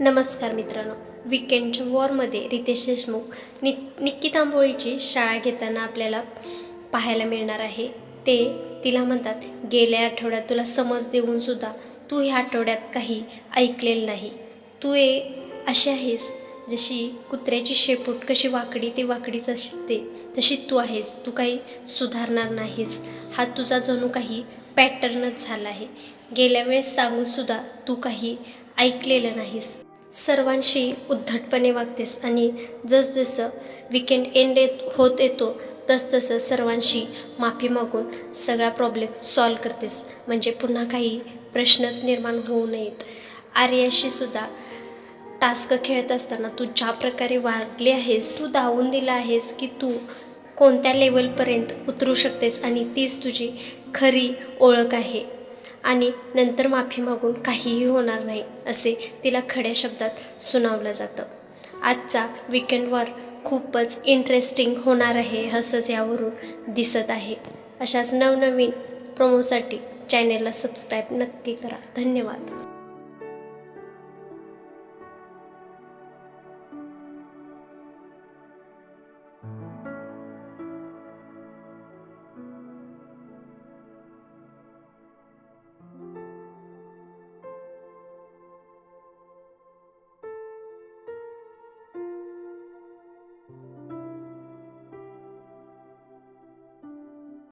नमस्कार मित्रांनो. विकेंडच्या वॉरमध्ये रितेश देशमुख नि निक्की तांबोळीची शाळा घेताना आपल्याला पाहायला मिळणार आहे. ते तिला म्हणतात गेल्या आठवड्यात तुला समज देऊनसुद्धा तू ह्या आठवड्यात काही ऐकलेलं नाही. तू ए अशी आहेस जशी कुत्र्याची शेपूट कशी वाकडी ती वाकडीच असते तशी तू आहेस. तू काही सुधारणार नाहीस. हा तुझा जणू काही पॅटर्नच झाला आहे. गेल्या वेळेस सांगूनसुद्धा तू काही ऐकलेलं नाहीस. सर्वांशी उद्धटपणे वागतेस आणि जसजसं विकेंड एंड येत होत येतो तसतसं सर्वांशी माफी मागून सगळा प्रॉब्लेम सॉल्व करतेस. म्हणजे पुन्हा काही प्रश्नच निर्माण होऊ नयेत. आर्याशी सुद्धा टास्क खेळत असताना तू ज्या प्रकारे वागली आहेस तू धावून दिला आहेस की तू कोणत्या लेवलपर्यंत उतरू शकतेस आणि तीच तुझी खरी ओळख आहे. आणि नंतर माफी मागून काहीही होणार नाही असे तिला खड्या शब्दात सुनावलं जातं. आजचा विकेंडवर खूपच इंटरेस्टिंग होणार आहे हसंच यावरून दिसत आहे. अशाच नवनवीन प्रोमोसाठी चॅनेलला सबस्क्राईब नक्की करा. धन्यवाद.